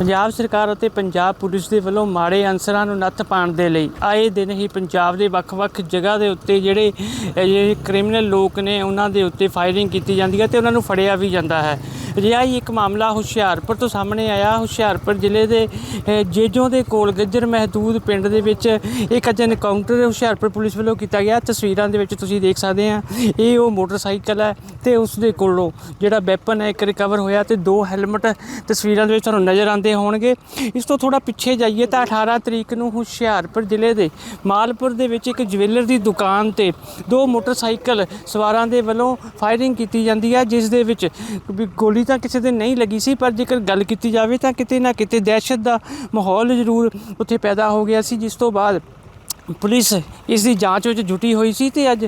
ਪੰਜਾਬ ਸਰਕਾਰ ਅਤੇ ਪੰਜਾਬ ਪੁਲਿਸ ਦੇ ਵੱਲੋਂ ਮਾੜੇ ਅਨਸਰਾਂ ਨੂੰ ਨੱਥ ਪਾਉਣ ਦੇ ਲਈ ਆਏ ਦਿਨ ਹੀ ਪੰਜਾਬ ਦੇ ਵੱਖ-ਵੱਖ ਜਗ੍ਹਾ ਦੇ ਉੱਤੇ ਜਿਹੜੇ ਅਹ ਜਿਹੜੇ ਕ੍ਰਿਮੀਨਲ ਲੋਕ ਨੇ, ਉਹਨਾਂ ਦੇ ਉੱਤੇ ਫਾਇਰਿੰਗ ਕੀਤੀ ਜਾਂਦੀ ਹੈ ਤੇ ਉਹਨਾਂ ਨੂੰ ਫੜਿਆ ਵੀ ਜਾਂਦਾ ਹੈ। ਅਜਿਹਾ ਹੀ ਇੱਕ ਮਾਮਲਾ ਹੁਸ਼ਿਆਰਪੁਰ ਤੋਂ ਸਾਹਮਣੇ ਆਇਆ। ਹੁਸ਼ਿਆਰਪੁਰ ਜ਼ਿਲ੍ਹੇ ਦੇ ਜੇਜੋਂ ਦੇ ਕੋਲ ਗੱਜਰ ਮਹਿਦੂਦ ਪਿੰਡ ਦੇ ਵਿੱਚ ਇੱਕ ਅੱਜ ਐਨਕਾਊਂਟਰ ਹੁਸ਼ਿਆਰਪੁਰ ਪੁਲਿਸ ਵੱਲੋਂ ਕੀਤਾ ਗਿਆ। ਤਸਵੀਰਾਂ ਦੇ ਵਿੱਚ ਤੁਸੀਂ ਦੇਖ ਸਕਦੇ ਆ, ਇਹ ਉਹ ਮੋਟਰਸਾਈਕਲ ਹੈ ਤੇ ਉਸ ਦੇ ਕੋਲੋਂ ਜਿਹੜਾ ਵੈਪਨ ਹੈ ਇੱਕ ਰਿਕਵਰ ਹੋਇਆ ਤੇ ਦੋ ਹੈਲਮਟ ਤਸਵੀਰਾਂ ਦੇ ਵਿੱਚ ਤੁਹਾਨੂੰ ਨਜ਼ਰ ਆਉਂਦੇ ਹੋਣਗੇ। ਇਸ ਤੋਂ ਥੋੜਾ ਪਿੱਛੇ ਜਾਈਏ ਤਾਂ 18 ਤਰੀਕ ਨੂੰ ਹੁਸ਼ਿਆਰਪੁਰ ਜ਼ਿਲ੍ਹੇ ਦੇ ਮਾਲਪੁਰ ਦੇ ਵਿੱਚ ਇੱਕ ਜਵੈਲਰ ਦੀ ਦੁਕਾਨ ਤੇ ਦੋ ਮੋਟਰਸਾਈਕਲ ਸਵਾਰਾਂ ਦੇ ਵੱਲੋਂ ਫਾਇਰਿੰਗ ਕੀਤੀ ਜਾਂਦੀ ਹੈ, ਜਿਸ ਦੇ ਵਿੱਚ ਗੋਲੀ ਤਾਂ ਕਿਸੇ ਦੇ ਨਹੀਂ ਲੱਗੀ ਸੀ, ਪਰ ਜੇਕਰ ਗੱਲ ਕੀਤੀ ਜਾਵੇ ਤਾਂ ਕਿਤੇ ਨਾ ਕਿਤੇ ਦਹਿਸ਼ਤ ਦਾ ਮਾਹੌਲ ਜ਼ਰੂਰ ਉੱਥੇ ਪੈਦਾ ਹੋ ਗਿਆ ਸੀ, ਜਿਸ ਤੋਂ ਬਾਅਦ ਪੁਲਿਸ ਇਸ ਦੀ ਜਾਂਚ ਵਿੱਚ ਜੁਟੀ ਹੋਈ ਸੀ ਤੇ ਅੱਜ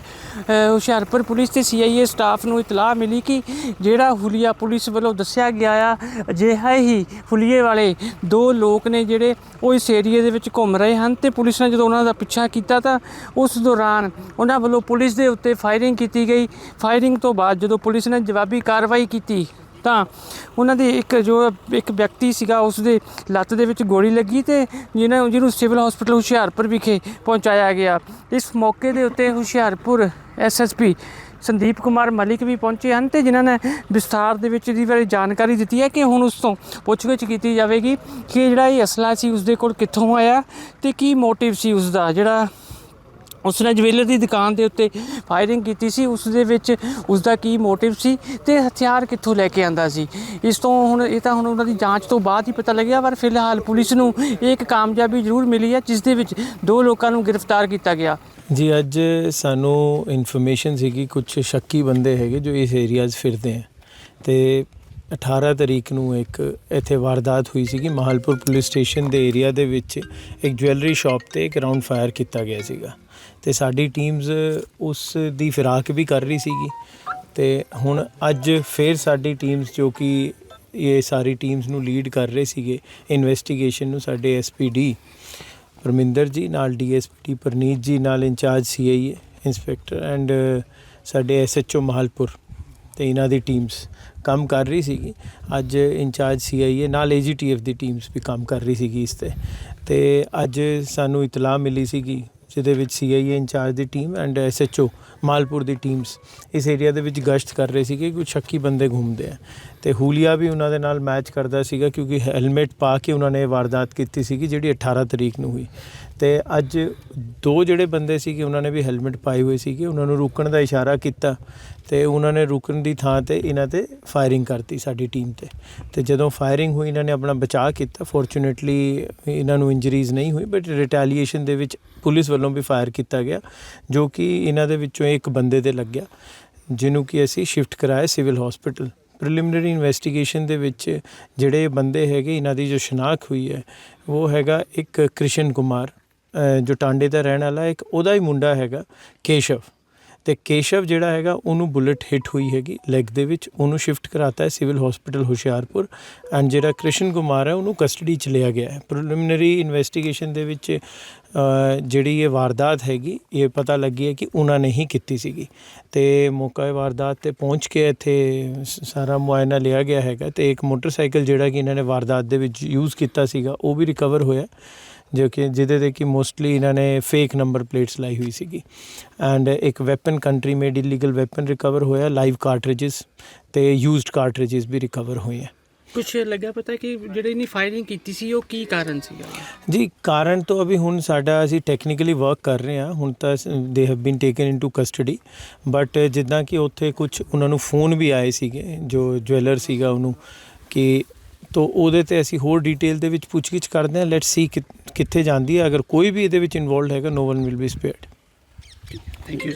ਹੁਸ਼ਿਆਰਪੁਰ ਪੁਲਿਸ ਤੇ ਸੀਆਈਏ ਸਟਾਫ ਨੂੰ ਇਤਲਾਹ ਮਿਲੀ ਕਿ ਜਿਹੜਾ ਹੁਲੀਆ ਪੁਲਿਸ ਵੱਲੋਂ ਦੱਸਿਆ ਗਿਆ ਆ, ਅਜਿਹਾ ਹੀ ਹੁਲੀਏ ਵਾਲੇ ਦੋ ਲੋਕ ਨੇ ਜਿਹੜੇ ਉਹ ਇਸ ਏਰੀਏ ਦੇ ਵਿੱਚ ਘੁੰਮ ਰਹੇ ਹਨ ਤੇ ਪੁਲਿਸ ਨੇ ਜਦੋਂ ਉਹਨਾਂ ਦਾ ਪਿੱਛਾ ਕੀਤਾ ਤਾਂ ਉਸ ਦੌਰਾਨ ਉਹਨਾਂ ਵੱਲੋਂ ਪੁਲਿਸ ਦੇ ਉੱਤੇ ਫਾਇਰਿੰਗ ਕੀਤੀ ਗਈ। ਫਾਇਰਿੰਗ ਤੋਂ ਬਾਅਦ ਜਦੋਂ ਪੁਲਿਸ ਨੇ ਜਵਾਬੀ ਕਾਰਵਾਈ ਕੀਤੀ ਤਾਂ ਉਹਨਾਂ ਦੇ ਇੱਕ ਜੋ ਇੱਕ ਵਿਅਕਤੀ ਸੀਗਾ ਉਸ ਦੇ ਲੱਤ ਦੇ ਵਿੱਚ ਗੋਲੀ ਲੱਗੀ ਤੇ ਜਿਹਨਾਂ ਜਿਹਨੂੰ ਸਿਵਲ ਹਸਪੀਟਲ ਹੁਸ਼ਿਆਰਪੁਰ ਵਿਖੇ ਪਹੁੰਚਾਇਆ ਗਿਆ। ਇਸ ਮੌਕੇ ਦੇ ਉੱਤੇ ਹੁਸ਼ਿਆਰਪੁਰ ਐਸਐਸਪੀ ਸੰਦੀਪ ਕੁਮਾਰ ਮਲਿਕ ਵੀ ਪਹੁੰਚੇ ਹਨ ਤੇ ਜਿਨ੍ਹਾਂ ਨੇ ਵਿਸਥਾਰ ਦੇ ਵਿੱਚ ਦੀ ਬਾਰੇ ਜਾਣਕਾਰੀ ਦਿੱਤੀ ਹੈ ਕਿ ਹੁਣ ਉਸ ਤੋਂ ਪੁੱਛਗਿੱਛ ਕੀਤੀ ਜਾਵੇਗੀ ਕਿ ਜਿਹੜਾ ਇਹ ਅਸਲਾ ਸੀ ਉਸ ਦੇ ਕੋਲ ਕਿੱਥੋਂ ਆਇਆ ਤੇ ਕੀ ਮੋਟਿਵ ਸੀ ਉਸ ਦਾ ਜਿਹੜਾ ਉਸਨੇ ਜਵੈਲਰ ਦੀ ਦੁਕਾਨ ਦੇ ਉੱਤੇ ਫਾਇਰਿੰਗ ਕੀਤੀ ਸੀ। ਉਸ ਦੇ ਵਿੱਚ ਉਸ ਦਾ ਕੀ ਮੋਟਿਵ ਸੀ ਤੇ ਹਥਿਆਰ ਕਿੱਥੋਂ ਲੈ ਕੇ ਆਂਦਾ ਸੀ? ਇਸ ਤੋਂ ਹੁਣ, ਇਹ ਤਾਂ ਹੁਣ ਉਹਨਾਂ ਦੀ ਜਾਂਚ ਤੋਂ ਬਾਅਦ ਹੀ ਪਤਾ ਲੱਗਿਆ, ਪਰ ਫਿਲਹਾਲ ਪੁਲਿਸ ਨੂੰ ਇਹ ਇੱਕ ਕਾਮਯਾਬੀ ਜ਼ਰੂਰ ਮਿਲੀ ਹੈ, ਜਿਸ ਦੇ ਵਿੱਚ ਦੋ ਲੋਕਾਂ ਨੂੰ ਗ੍ਰਿਫਤਾਰ ਕੀਤਾ ਗਿਆ। ਜੀ, ਅੱਜ ਸਾਨੂੰ ਇਨਫੋਰਮੇਸ਼ਨ ਸੀਗੀ ਕੁਝ ਸ਼ੱਕੀ ਬੰਦੇ ਹੈਗੇ ਜੋ ਇਸ ਏਰੀਆ 'ਚ ਫਿਰਦੇ ਆ। ਤੇ 18 ਤਰੀਕ ਨੂੰ ਇੱਕ ਇੱਥੇ ਵਾਰਦਾਤ ਹੋਈ ਸੀਗੀ। ਮਹਾਲਪੁਰ ਪੁਲਿਸ ਸਟੇਸ਼ਨ ਦੇ ਏਰੀਆ ਦੇ ਵਿੱਚ ਇੱਕ ਜੁਐਲਰੀ ਸ਼ਾਪ ਤੇ ਇੱਕ ਰਾਉਂਡ ਫਾਇਰ ਕੀਤਾ ਗਿਆ ਸੀਗਾ। ਤੇ ਸਾਡੀ ਟੀਮਸ ਉਸ ਦੀ ਫਿਰਾਕ ਵੀ ਕਰ ਰਹੀ ਸੀਗੀ। ਤੇ ਹੁਣ ਅੱਜ ਫੇਰ ਸਾਡੀ ਟੀਮਸ ਜੋ ਕਿ ਇਹ ਸਾਰੀ ਟੀਮਸ ਨੂੰ ਲੀਡ ਕਰ ਰਹੇ ਸੀਗੇ, ਇਨਵੈਸਟੀਗੇਸ਼ਨ ਨੂੰ ਸਾਡੇ ਐਸਪੀਡੀ ਪਰਮਿੰਦਰ ਜੀ ਨਾਲ, ਡੀਐਸਪੀ ਪਰਨੀਤ ਜੀ ਨਾਲ, ਇੰਚਾਰਜ ਸੀਆਈਏ, ਇੰਸਪੈਕਟਰ ਐਂਡ ਸਾਡੇ ਐਸਐਚਓ ਮਹਾਲਪੁਰ। ਤੇ ਇਹਨਾਂ ਦੀ ਟੀਮਸ ਕੰਮ ਕਰ ਰਹੀ ਸੀਗੀ। ਅੱਜ ਇੰਚਾਰਜ ਸੀਆਈਏ ਨਾਲ ਏਜੀਟੀਐਫ ਦੀ ਟੀਮਸ ਵੀ ਕੰਮ ਕਰ ਰਹੀ ਸੀਗੀ ਇਸ ਤੇ। ਤੇ ਅੱਜ ਸਾਨੂੰ ਇਤਲਾਹ ਮਿਲੀ ਸੀਗੀ ਜਿਹਦੇ ਵਿੱਚ ਸੀਆਈਏ ਇੰਚਾਰਜ ਦੀ ਟੀਮ ਐਂਡ ਐਸਐਚਓ ਮਾਲਪੁਰ ਦੀ ਟੀਮਸ ਇਸ ਏਰੀਆ ਦੇ ਵਿੱਚ ਗਸ਼ਤ ਕਰ ਰਹੇ ਸੀਗੇ ਕੁਝ ਸ਼ੱਕੀ ਬੰਦੇ ਘੁੰਮਦੇ ਆ। ਤੇ ਹੂਲੀਆ ਵੀ ਉਹਨਾਂ ਦੇ ਨਾਲ ਮੈਚ ਕਰਦਾ ਸੀਗਾ ਕਿਉਂਕਿ ਹੈਲਮਟ ਪਾ ਕੇ ਉਹਨਾਂ ਨੇ ਵਾਰਦਾਤ ਕੀਤੀ ਸੀਗੀ ਜਿਹੜੀ 18 ਤਰੀਕ ਨੂੰ ਹੋਈ। ਤੇ ਅੱਜ ਦੋ ਜਿਹੜੇ ਬੰਦੇ ਸੀਗੇ, ਉਹਨਾਂ ਨੇ ਵੀ ਹੈਲਮਟ ਪਾਏ ਹੋਏ ਸੀਗੇ। ਉਹਨਾਂ ਨੂੰ ਰੁਕਣ ਦਾ ਇਸ਼ਾਰਾ ਕੀਤਾ ਤੇ ਉਹਨਾਂ ਨੇ ਰੁਕਣ ਦੀ ਥਾਂ ਤੇ ਇਹਨਾਂ ਤੇ ਫਾਇਰਿੰਗ ਕਰਤੀ ਸਾਡੀ ਟੀਮ ਤੇ। ਤੇ ਜਦੋਂ ਫਾਇਰਿੰਗ ਹੋਈ, ਇਹਨਾਂ ਨੇ ਆਪਣਾ ਬਚਾਅ ਕੀਤਾ। ਫੋਰਚੂਨੇਟਲੀ ਇਹਨਾਂ ਨੂੰ ਇੰਜਰੀਜ਼ ਨਹੀਂ ਹੋਈ ਬਟ ਰਿਟੈਲੀਏਸ਼ਨ ਦੇ ਵਿੱਚ ਪੁਲਿਸ ਵੱਲੋਂ ਵੀ ਫਾਇਰ ਕੀਤਾ ਗਿਆ, ਜੋ ਕਿ ਇਹਨਾਂ ਦੇ ਵਿੱਚੋਂ ਇੱਕ ਬੰਦੇ ਤੇ ਲੱਗਿਆ, ਜਿਹਨੂੰ ਕਿ ਅਸੀਂ ਸ਼ਿਫਟ ਕਰਾਇਆ ਸਿਵਲ ਹਸਪੀਟਲ। ਪ੍ਰੀਲਿਮਿਨਰੀ ਇਨਵੈਸਟੀਗੇਸ਼ਨ ਦੇ ਵਿੱਚ ਜਿਹੜੇ ਬੰਦੇ ਹੈਗੇ, ਇਹਨਾਂ ਦੀ ਜੋ ਸ਼ਨਾਖਤ ਹੋਈ ਹੈ, ਉਹ ਹੈਗਾ ਇੱਕ ਕ੍ਰਿਸ਼ਨ ਕੁਮਾਰ ਜੋ ਟਾਂਡੇ ਦਾ ਰਹਿਣ ਵਾਲਾ ਇੱਕ ਉਹਦਾ ਹੀ ਮੁੰਡਾ ਹੈਗਾ, ਕੇਸ਼ਵ। ਤੇ ਕੇਸ਼ਵ ਜਿਹੜਾ ਹੈਗਾ, ਉਹਨੂੰ ਬੁਲਟ ਹਿੱਟ ਹੋਈ ਹੈਗੀ ਲੈਗ ਦੇ ਵਿੱਚ। ਉਹਨੂੰ ਸ਼ਿਫਟ ਕਰਾਤਾ ਹੈ ਸਿਵਲ ਹਸਪੀਟਲ ਹੁਸ਼ਿਆਰਪੁਰ। ਐਂਡ ਜਿਹੜਾ ਕ੍ਰਿਸ਼ਨ ਕੁਮਾਰ ਹੈ, ਉਹਨੂੰ ਕਸਟਡੀ ਚ ਲਿਆ ਗਿਆ ਹੈ। ਪ੍ਰੀਲਿਮਿਨਰੀ ਇਨਵੈਸਟੀਗੇਸ਼ਨ ਦੇ ਵਿੱਚ ਜਿਹੜੀ ਇਹ ਵਾਰਦਾਤ ਹੈਗੀ, ਇਹ ਪਤਾ ਲੱਗੀ ਹੈ ਕਿ ਉਹਨਾਂ ਨੇ ਹੀ ਕੀਤੀ ਸੀਗੀ। ਤੇ ਮੌਕਾ ਇਹ ਵਾਰਦਾਤ ਤੇ ਪਹੁੰਚ ਕੇ ਇੱਥੇ ਸਾਰਾ ਮੁਆਇਨਾ ਲਿਆ ਗਿਆ ਹੈਗਾ। ਤੇ ਇੱਕ ਮੋਟਰਸਾਈਕਲ ਜਿਹੜਾ ਕਿ ਇਹਨਾਂ ਨੇ ਵਾਰਦਾਤ ਦੇ ਵਿੱਚ ਯੂਜ਼ ਕੀਤਾ ਸੀਗਾ, ਉਹ ਵੀ ਰਿਕਵਰ ਹੋਇਆ। ਜੋ ਕਿ ਜਿਹਦੇ ਤੇ ਕਿ ਮੋਸਟਲੀ ਇਹਨਾਂ ਨੇ ਫੇਕ ਨੰਬਰ ਪਲੇਟਸ ਲਾਈ ਹੋਈ ਸੀਗੀ। ਐਂਡ ਇੱਕ weapon country made illegal weapon recover ਹੋਇਆ ਲਾਈਵ ਕਾਰਟ੍ਰਿਜਸ ਤੇ ਯੂਜ਼ਡ ਕਾਰਟ੍ਰਿਜਸ ਵੀ ਰਿਕਵਰ ਹੋਏ ਆ ਕੁਝ ਲੱਗਾ ਪਤਾ ਕਿ ਜਿਹੜੇ ਇਹਨੇ ਫਾਇਰਿੰਗ ਕੀਤੀ ਸੀ ਉਹ ਕੀ ਕਾਰਨ ਸੀਗਾ? ਜੀ ਕਾਰਨ ਤੋਂ ਅਭੀ ਹੁਣ ਸਾਡਾ ਅਸੀਂ ਟੈਕਨੀਕਲੀ ਵਰਕ ਕਰ ਰਹੇ ਹਾਂ ਹੁਣ ਤਾਂ they have been taken into custody but ਜਿੱਦਾਂ ਕਿ ਉੱਥੇ ਕੁਝ ਉਹਨਾਂ ਨੂੰ ਫੋਨ ਵੀ ਆਏ ਸੀਗੇ ਜੋ ਜੁਐਲਰ ਸੀਗਾ ਉਹਨੂੰ ਕਿ ਤੋ ਉਹਦੇ ਤੇ ਅਸੀਂ ਹੋਰ ਡਿਟੇਲ ਦੇ ਵਿੱਚ ਪੁੱਛਗਿੱਛ ਕਰਦੇ ਹਾਂ। ਲੈਟਸ ਸੀ ਕਿੱਥੇ ਜਾਂਦੀ ਹੈ। ਅਗਰ ਕੋਈ ਵੀ ਇਹਦੇ ਵਿੱਚ ਇਨਵੋਲਡ ਹੈਗਾ no one will be spared thank you